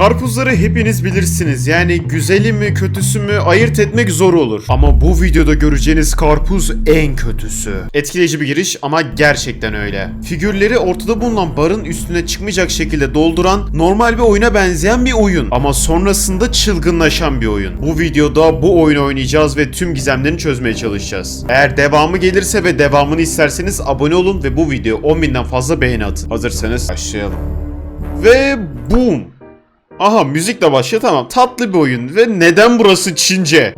Karpuzları hepiniz bilirsiniz. Yani güzeli mi kötüsü mü ayırt etmek zor olur. Ama bu videoda göreceğiniz karpuz en kötüsü. Etkileyici bir giriş ama gerçekten öyle. Figürleri ortada bulunan barın üstüne çıkmayacak şekilde dolduran normal bir oyuna benzeyen bir oyun. Ama sonrasında çılgınlaşan bir oyun. Bu videoda bu oyunu oynayacağız ve tüm gizemlerini çözmeye çalışacağız. Eğer devamı gelirse ve devamını isterseniz abone olun ve bu video 10.000'den fazla beğeni atın. Hazırsanız başlayalım. Ve boom. Aha müzikle başlıyor tamam tatlı bir oyun ve neden burası Çince?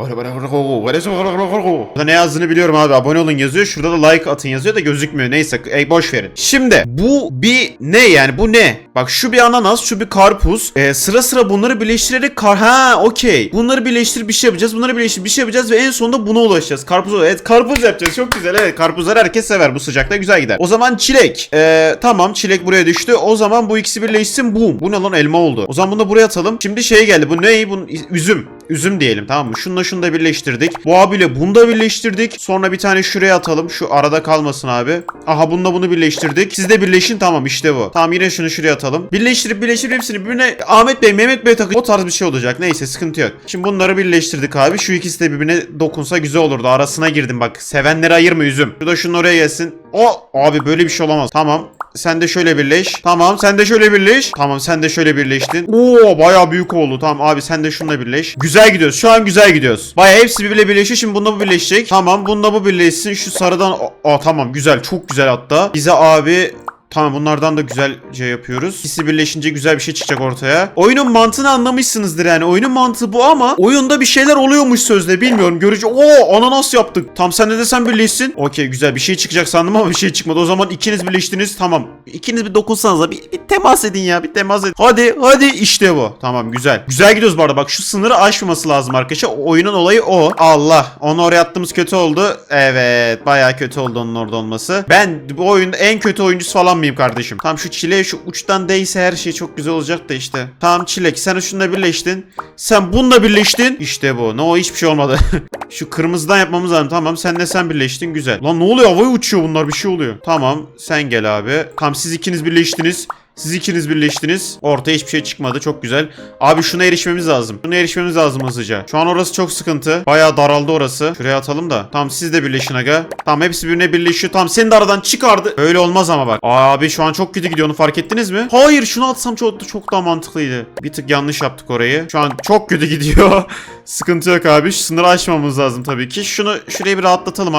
Burada ne yazdığını biliyorum abi abone olun yazıyor şurada da like atın yazıyor da gözükmüyor neyse ey boş verin. Şimdi bu bir ne yani bu ne? Bak şu bir ananas şu bir karpuz Ee, sıra sıra bunları birleştirerek kar ha okey bunları birleştirip bir şey yapacağız bunları birleştirip bir şey yapacağız ve en sonunda buna ulaşacağız. Karpuz evet karpuz yapacağız çok güzel evet karpuzları herkes sever bu sıcakta güzel gider. O zaman çilek Ee, tamam çilek buraya düştü o zaman bu ikisi birleşsin boom. Bu ne lan elma oldu. O zaman bunu da buraya atalım. Şimdi şey geldi bu ne? Bu üzüm. Üzüm diyelim tamam mı? Şununla şunu da birleştirdik. Bu abiyle bunu da birleştirdik. Sonra bir tane şuraya atalım. Şu arada kalmasın abi. Aha bununla bunu birleştirdik. Siz de birleşin tamam işte bu. Tamam yine şunu şuraya atalım. Birleştirip birleştirip hepsini birbirine Ahmet Bey Mehmet Bey takıyor. O tarz bir şey olacak. Neyse sıkıntı yok. Şimdi bunları birleştirdik abi. Şu ikisi de birbirine dokunsa güzel olurdu. Arasına girdim bak. Sevenleri ayırma üzüm. Şu da şunun oraya gelsin. O abi böyle bir şey olamaz. Tamam. Sen de şöyle birleş. Tamam sen de şöyle birleş. Tamam sen de şöyle birleştin. Oo bayağı büyük oldu. Tamam abi sen de şununla birleş. Güzel gidiyoruz. Şu an güzel gidiyoruz. Bayağı hepsi birbirine birleşiyor. Şimdi bununla bu birleşecek. Tamam bununla bu birleşsin. Şu sarıdan... Aa tamam güzel. Çok güzel hatta. Bize abi Tamam bunlardan da güzelce yapıyoruz. İkisi birleşince güzel bir şey çıkacak ortaya. Oyunun mantığını anlamışsınızdır yani. Oyunun mantığı bu ama oyunda bir şeyler oluyormuş sözde bilmiyorum. Görücü Oo ananas yaptık. Tam sen ne desen birleşsin. Okey güzel bir şey çıkacak sandım ama bir şey çıkmadı. O zaman ikiniz birleştiniz. Tamam. İkiniz bir dokunsanıza bir, bir temas edin ya. Bir temas edin. Hadi hadi işte bu. Tamam güzel. Güzel gidiyoruz bu arada. Bak şu sınırı aşmaması lazım arkadaşlar. O- Oyunun olayı o. Allah. Onu oraya attığımız kötü oldu. Evet. Bayağı kötü oldu onun orada olması. Ben bu oyunda en kötü oyuncusu falan mıyım kardeşim? Tamam şu çileğe şu uçtan değse her şey çok güzel olacak da işte. Tamam çilek sen şununla birleştin. Sen bununla birleştin. İşte bu. Ne o hiçbir şey olmadı. şu kırmızıdan yapmamız lazım. Tamam sen de sen birleştin. Güzel. Lan ne oluyor? Havaya uçuyor bunlar. Bir şey oluyor. Tamam sen gel abi. Tamam siz ikiniz birleştiniz. Siz ikiniz birleştiniz. Ortaya hiçbir şey çıkmadı. Çok güzel. Abi şuna erişmemiz lazım. Şuna erişmemiz lazım hızlıca. Şu an orası çok sıkıntı. Bayağı daraldı orası. Şuraya atalım da. Tamam siz de birleşin aga. Tamam hepsi birbirine birleşiyor. Tamam seni de aradan çıkardı. Öyle olmaz ama bak. Abi şu an çok kötü gidiyor. Onu fark ettiniz mi? Hayır şunu atsam çok, çok daha mantıklıydı. Bir tık yanlış yaptık orayı. Şu an çok kötü gidiyor. Sıkıntı yok abi. Şu sınırı aşmamız lazım tabii ki. Şunu şurayı bir rahatlatalım.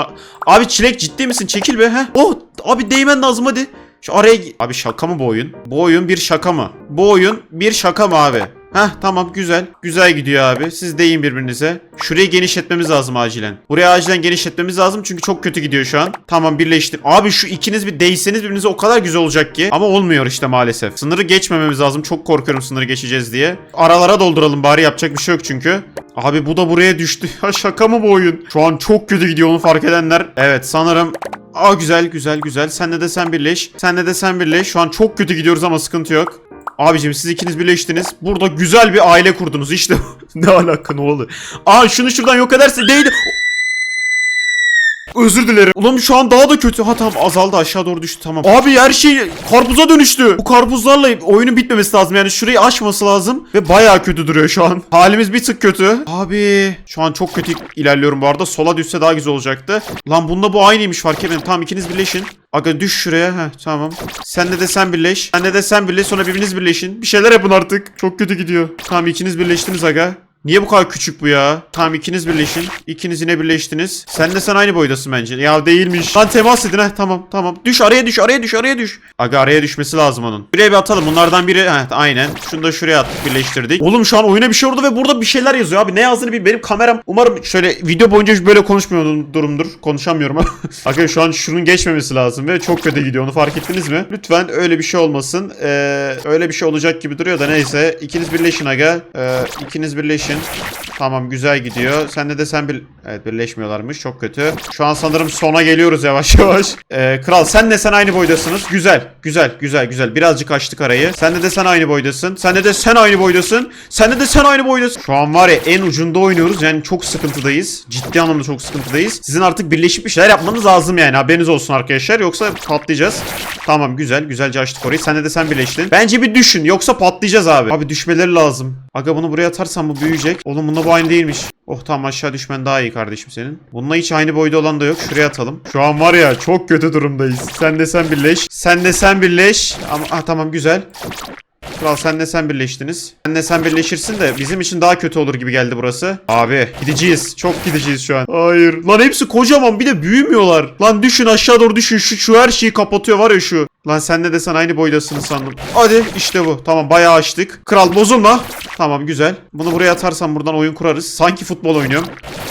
Abi çilek ciddi misin? Çekil be. Heh. Oh abi değmen lazım hadi. Şu araya... Abi şaka mı bu oyun? Bu oyun bir şaka mı? Bu oyun bir şaka mı abi? Heh tamam güzel. Güzel gidiyor abi. Siz deyin birbirinize. Şurayı genişletmemiz lazım acilen. Buraya acilen genişletmemiz lazım çünkü çok kötü gidiyor şu an. Tamam birleştim. Abi şu ikiniz bir değseniz birbirinize o kadar güzel olacak ki. Ama olmuyor işte maalesef. Sınırı geçmememiz lazım. Çok korkuyorum sınırı geçeceğiz diye. Aralara dolduralım bari yapacak bir şey yok çünkü. Abi bu da buraya düştü. Ya şaka mı bu oyun? Şu an çok kötü gidiyor onu fark edenler. Evet sanırım Aa güzel güzel güzel. Senle de sen birleş. Senle de sen birleş. Şu an çok kötü gidiyoruz ama sıkıntı yok. Abicim siz ikiniz birleştiniz. Burada güzel bir aile kurdunuz işte. ne alaka ne oldu? Aa şunu şuradan yok ederse değdi. Özür dilerim. Ulan şu an daha da kötü. Ha tamam azaldı aşağı doğru düştü tamam. Abi her şey karpuza dönüştü. Bu karpuzlarla oyunun bitmemesi lazım. Yani şurayı aşması lazım. Ve bayağı kötü duruyor şu an. Halimiz bir tık kötü. Abi şu an çok kötü ilerliyorum bu arada. Sola düşse daha güzel olacaktı. Lan bunda bu aynıymış fark etmedim. Tamam ikiniz birleşin. Aga düş şuraya. Heh tamam. Senle de sen birleş. Senle de sen birleş. Sonra birbiriniz birleşin. Bir şeyler yapın artık. Çok kötü gidiyor. Tamam ikiniz birleştiniz aga. Niye bu kadar küçük bu ya? Tamam ikiniz birleşin. İkiniz yine birleştiniz. Sen de sen aynı boydasın bence. Ya değilmiş. Lan temas edin ha. Tamam tamam. Düş araya düş araya düş araya düş. Aga araya düşmesi lazım onun. Buraya bir atalım. Bunlardan biri. Heh, aynen. Şunu da şuraya attık birleştirdik. Oğlum şu an oyuna bir şey oldu ve burada bir şeyler yazıyor abi. Ne yazdığını bir benim kameram. Umarım şöyle video boyunca böyle konuşmuyor durumdur. Konuşamıyorum ama. Aga şu an şunun geçmemesi lazım ve çok kötü gidiyor. Onu fark ettiniz mi? Lütfen öyle bir şey olmasın. Ee, öyle bir şey olacak gibi duruyor da neyse. İkiniz birleşin aga. Ee, ikiniz birleşin. Tamam güzel gidiyor. Sende de sen bir... Evet birleşmiyorlarmış. Çok kötü. Şu an sanırım sona geliyoruz yavaş yavaş. Ee, kral senle sen aynı boydasınız. Güzel. Güzel. Güzel. Güzel. Birazcık açtık arayı. Sende de sen aynı boydasın. Sende de sen aynı boydasın. Sende de sen aynı boydasın. Şu an var ya en ucunda oynuyoruz. Yani çok sıkıntıdayız. Ciddi anlamda çok sıkıntıdayız. Sizin artık birleşip bir şeyler yapmanız lazım yani. Haberiniz olsun arkadaşlar. Yoksa patlayacağız. Tamam güzel. Güzelce açtık orayı. Sende de sen birleştin. Bence bir düşün. Yoksa patlayacağız abi. Abi düşmeleri lazım. Aga bunu buraya atarsan bu büyüyecek. Oğlum bunda bu aynı değilmiş. Oh tamam aşağı düşmen daha iyi kardeşim senin. Bununla hiç aynı boyda olan da yok. Şuraya atalım. Şu an var ya çok kötü durumdayız. Sen de sen birleş. Sen de sen birleş. Ama ah, tamam güzel. Kral sen de sen birleştiniz. Sen de sen birleşirsin de bizim için daha kötü olur gibi geldi burası. Abi gideceğiz. Çok gideceğiz şu an. Hayır. Lan hepsi kocaman bir de büyümüyorlar. Lan düşün aşağı doğru düşün. Şu, şu her şeyi kapatıyor var ya şu. Lan senle de sen aynı boydasın sandım. Hadi işte bu. Tamam bayağı açtık. Kral bozulma. Tamam güzel. Bunu buraya atarsam buradan oyun kurarız. Sanki futbol oynuyorum.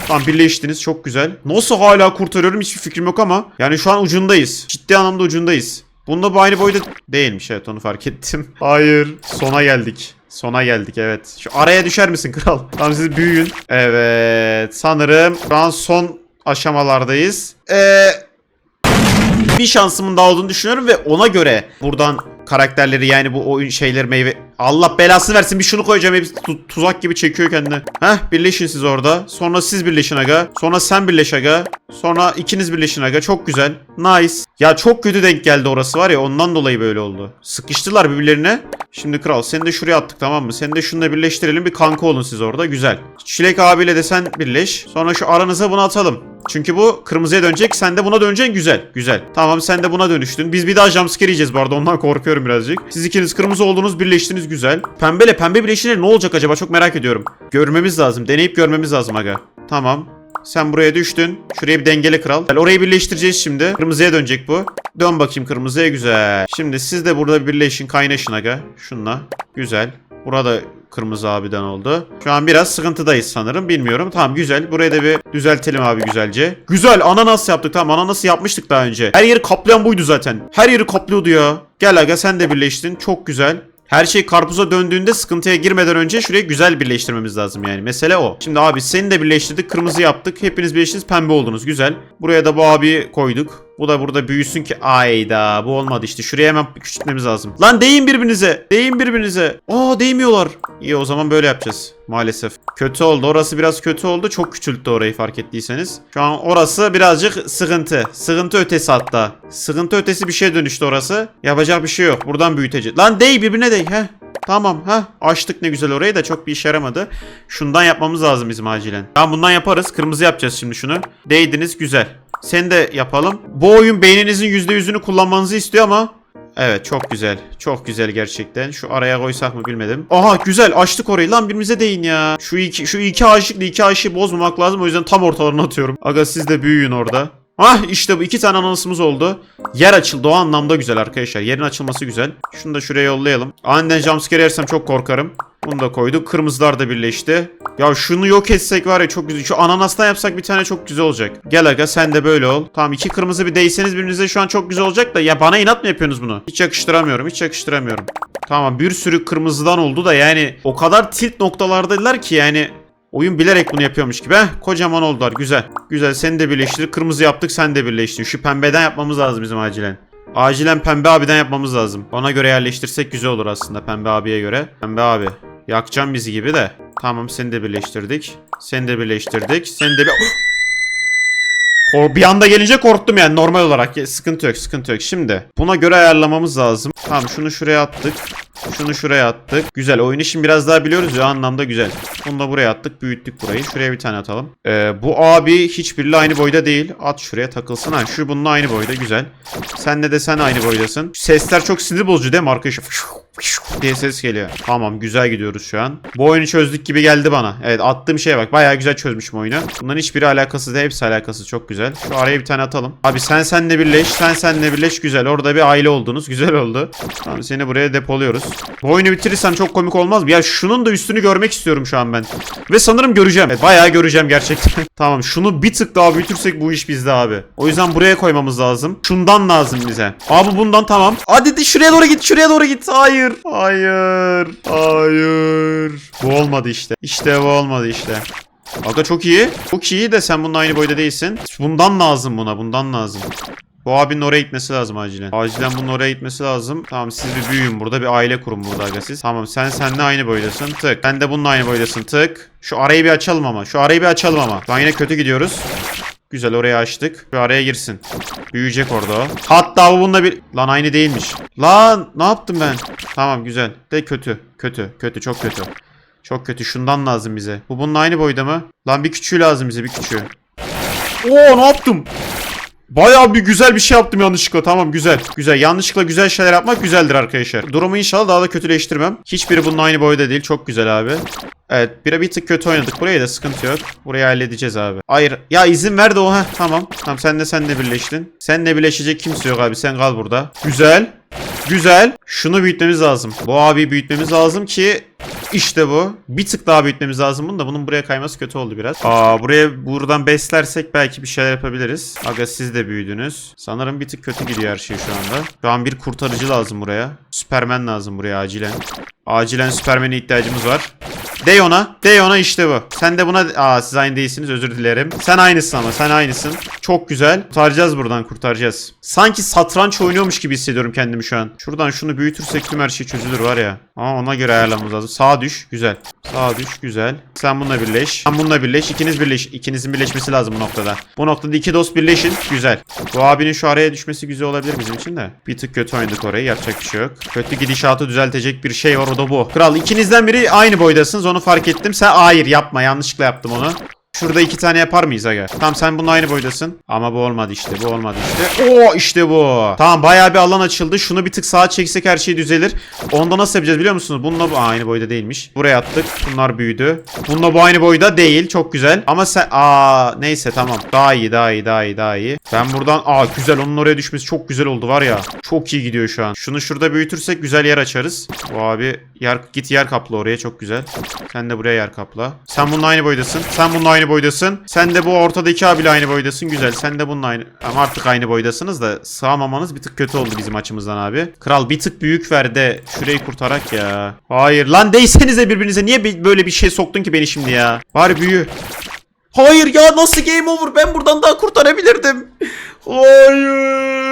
Tamam birleştiniz çok güzel. Nasıl hala kurtarıyorum hiçbir fikrim yok ama. Yani şu an ucundayız. Ciddi anlamda ucundayız. Bunda bu aynı boyda değilmiş evet onu fark ettim. Hayır. Sona geldik. Sona geldik evet. Şu araya düşer misin kral? Tamam siz büyüyün. Evet sanırım şu an son aşamalardayız. Eee bir şansımın daha olduğunu düşünüyorum ve ona göre buradan karakterleri yani bu oyun şeyleri meyve... Allah belasını versin bir şunu koyacağım hepsi tu- tuzak gibi çekiyor kendini. Heh birleşin siz orada. Sonra siz birleşin aga. Sonra sen birleş aga. Sonra ikiniz birleşin aga. Çok güzel. Nice. Ya çok kötü denk geldi orası var ya ondan dolayı böyle oldu. Sıkıştılar birbirlerine. Şimdi kral seni de şuraya attık tamam mı? Seni de şununla birleştirelim bir kanka olun siz orada. Güzel. Çilek abiyle de sen birleş. Sonra şu aranıza bunu atalım. Çünkü bu kırmızıya dönecek. Sen de buna döneceksin. Güzel. Güzel. Tamam sen de buna dönüştün. Biz bir daha jumpscare yiyeceğiz bu arada. Ondan korkuyorum birazcık. Siz ikiniz kırmızı oldunuz. Birleştiniz. Güzel. Pembeyle pembe birleşince ne olacak acaba? Çok merak ediyorum. Görmemiz lazım. Deneyip görmemiz lazım aga. Tamam. Sen buraya düştün. Şuraya bir dengele kral. Gel, Orayı birleştireceğiz şimdi. Kırmızıya dönecek bu. Dön bakayım kırmızıya güzel. Şimdi siz de burada bir birleşin kaynaşın aga. Şunla. Güzel. Burada kırmızı abiden oldu. Şu an biraz sıkıntıdayız sanırım. Bilmiyorum. Tamam güzel. Burayı da bir düzeltelim abi güzelce. Güzel. Ananas yaptık. Tamam ananası yapmıştık daha önce. Her yeri kaplayan buydu zaten. Her yeri kaplıyordu ya. Gel aga sen de birleştin. Çok güzel. Her şey karpuza döndüğünde sıkıntıya girmeden önce şurayı güzel birleştirmemiz lazım yani. Mesele o. Şimdi abi seni de birleştirdik. Kırmızı yaptık. Hepiniz birleştiniz. Pembe oldunuz. Güzel. Buraya da bu abi koyduk. Bu da burada büyüsün ki ayda bu olmadı işte. Şuraya hemen küçültmemiz lazım. Lan değin birbirinize. Değin birbirinize. Aa değmiyorlar. İyi o zaman böyle yapacağız. Maalesef. Kötü oldu. Orası biraz kötü oldu. Çok küçülttü orayı fark ettiyseniz. Şu an orası birazcık sıkıntı. Sıkıntı ötesi hatta. Sıkıntı ötesi bir şeye dönüştü orası. Yapacak bir şey yok. Buradan büyüteceğiz. Lan değ birbirine değ. Heh. Tamam ha açtık ne güzel orayı da çok bir işe yaramadı. Şundan yapmamız lazım bizim acilen. Tamam bundan yaparız. Kırmızı yapacağız şimdi şunu. Değdiniz güzel. Sen de yapalım. Bu oyun beyninizin %100'ünü kullanmanızı istiyor ama Evet çok güzel. Çok güzel gerçekten. Şu araya koysak mı bilmedim. Aha güzel açtık orayı. Lan birbirimize değin ya. Şu iki, şu iki aşıkla iki aşığı bozmamak lazım. O yüzden tam ortalarına atıyorum. Aga siz de büyüyün orada. Ah işte bu iki tane ananasımız oldu. Yer açıldı o anlamda güzel arkadaşlar. Yerin açılması güzel. Şunu da şuraya yollayalım. Aniden jumpscare yersem çok korkarım. Bunu da koyduk. Kırmızılar da birleşti. Ya şunu yok etsek var ya çok güzel. Şu ananastan yapsak bir tane çok güzel olacak. Gel aga sen de böyle ol. Tamam iki kırmızı bir değseniz birbirinize şu an çok güzel olacak da ya bana inat mı yapıyorsunuz bunu? Hiç yakıştıramıyorum. Hiç yakıştıramıyorum. Tamam bir sürü kırmızıdan oldu da yani o kadar tilt noktalardaydılar ki yani Oyun bilerek bunu yapıyormuş gibi. Heh, kocaman oldular. Güzel. Güzel. Seni de birleştir. Kırmızı yaptık. Sen de birleştin. Şu pembeden yapmamız lazım bizim acilen. Acilen pembe abiden yapmamız lazım. Ona göre yerleştirsek güzel olur aslında pembe abiye göre. Pembe abi. Yakacağım bizi gibi de. Tamam seni de birleştirdik. Seni de birleştirdik. Seni de bir... Kor- bir anda gelince korktum yani normal olarak. Sıkıntı yok sıkıntı yok. Şimdi buna göre ayarlamamız lazım. Tamam şunu şuraya attık. Şunu şuraya attık. Güzel. Oyun işini biraz daha biliyoruz ya anlamda güzel. Bunu da buraya attık. Büyüttük burayı. Şuraya bir tane atalım. Ee, bu abi hiçbiriyle aynı boyda değil. At şuraya takılsın. Ha, şu bununla aynı boyda. Güzel. Senle de sen aynı boydasın. Sesler çok sinir bozucu değil mi arkadaşlar? Diye ses geliyor. Tamam güzel gidiyoruz şu an. Bu oyunu çözdük gibi geldi bana. Evet attığım şeye bak. Bayağı güzel çözmüşüm oyunu. Bunların hiçbiri alakası değil. Hepsi alakası. Çok güzel. Şu araya bir tane atalım. Abi sen senle birleş. Sen senle birleş. Güzel. Orada bir aile oldunuz. Güzel oldu. Tamam seni buraya depoluyoruz. Bu oyunu bitirirsem çok komik olmaz mı? Ya şunun da üstünü görmek istiyorum şu an ben. Ve sanırım göreceğim. Evet, bayağı göreceğim gerçekten. tamam şunu bir tık daha büyütürsek bu iş bizde abi. O yüzden buraya koymamız lazım. Şundan lazım bize. Abi bundan tamam. Hadi de şuraya doğru git. Şuraya doğru git. Hayır. Hayır. Hayır. Bu olmadı işte. İşte bu olmadı işte. Aga çok iyi. Çok iyi de sen bununla aynı boyda değilsin. Bundan lazım buna. Bundan lazım. Bu abinin oraya gitmesi lazım acilen. Acilen bunun oraya gitmesi lazım. Tamam siz bir büyüyün burada. Bir aile kurun burada aga siz. Tamam sen seninle aynı boydasın. Tık. Sen de bununla aynı boydasın. Tık. Şu arayı bir açalım ama. Şu arayı bir açalım ama. An yine kötü gidiyoruz. Güzel oraya açtık. Şu araya girsin. Büyüyecek orada o. Hatta bu bununla bir... Lan aynı değilmiş. Lan ne yaptım ben? Tamam güzel. De kötü. Kötü. Kötü. Çok kötü. Çok kötü. Şundan lazım bize. Bu bunun aynı boyda mı? Lan bir küçüğü lazım bize. Bir küçüğü. Oo ne yaptım? Bayağı bir güzel bir şey yaptım yanlışlıkla. Tamam güzel. Güzel. Yanlışlıkla güzel şeyler yapmak güzeldir arkadaşlar. Durumu inşallah daha da kötüleştirmem. Hiçbiri bunun aynı boyda değil. Çok güzel abi. Evet bire bir tık kötü oynadık. Buraya da sıkıntı yok. Burayı halledeceğiz abi. Hayır. Ya izin ver de o. Heh, tamam. Tamam sen de sen de birleştin. Seninle birleşecek kimse yok abi. Sen kal burada. Güzel. Güzel. Şunu büyütmemiz lazım. Bu abi büyütmemiz lazım ki işte bu. Bir tık daha büyütmemiz lazım bunu da bunun buraya kayması kötü oldu biraz. Aa buraya buradan beslersek belki bir şeyler yapabiliriz. Aga siz de büyüdünüz. Sanırım bir tık kötü gidiyor her şey şu anda. Şu an bir kurtarıcı lazım buraya. Süpermen lazım buraya acilen. Acilen Süpermen'e ihtiyacımız var. Dey ona. Dey ona işte bu. Sen de buna... Aa siz aynı değilsiniz özür dilerim. Sen aynısın ama sen aynısın. Çok güzel. Kurtaracağız buradan kurtaracağız. Sanki satranç oynuyormuş gibi hissediyorum kendimi şu an. Şuradan şunu büyütürsek tüm her şey çözülür var ya. Ama ona göre ayarlamamız lazım. Sağa düş. Güzel. Sağa düş. Güzel. Sen bununla birleş. Sen bununla birleş. İkiniz birleş. İkinizin birleşmesi lazım bu noktada. Bu noktada iki dost birleşin. Güzel. Bu abinin şu araya düşmesi güzel olabilir bizim için de. Bir tık kötü oynadık orayı. Yapacak bir şey yok. Kötü gidişatı düzeltecek bir şey var o da bu. Kral ikinizden biri aynı boydasınız. Onu fark ettim. Sen hayır yapma. Yanlışlıkla yaptım onu. Şurada iki tane yapar mıyız aga? Tamam sen bununla aynı boydasın. Ama bu olmadı işte. Bu olmadı işte. Oo işte bu. Tamam bayağı bir alan açıldı. Şunu bir tık sağa çeksek her şey düzelir. Onda nasıl yapacağız biliyor musunuz? Bununla bu aynı boyda değilmiş. Buraya attık. Bunlar büyüdü. Bununla bu aynı boyda değil. Çok güzel. Ama sen aa neyse tamam. Daha iyi daha iyi daha iyi daha iyi. Ben buradan aa güzel onun oraya düşmesi çok güzel oldu var ya. Çok iyi gidiyor şu an. Şunu şurada büyütürsek güzel yer açarız. Bu abi yer git yer kapla oraya çok güzel. Sen de buraya yer kapla. Sen bununla aynı boydasın. Sen bununla aynı boydasın. Sen de bu ortadaki abiyle aynı boydasın. Güzel. Sen de bununla aynı. Ama artık aynı boydasınız da sığamamanız bir tık kötü oldu bizim açımızdan abi. Kral bir tık büyük ver de şurayı kurtarak ya. Hayır lan değsenize birbirinize. Niye böyle bir şey soktun ki beni şimdi ya? Bari büyü. Hayır ya nasıl game over? Ben buradan daha kurtarabilirdim. Hayır.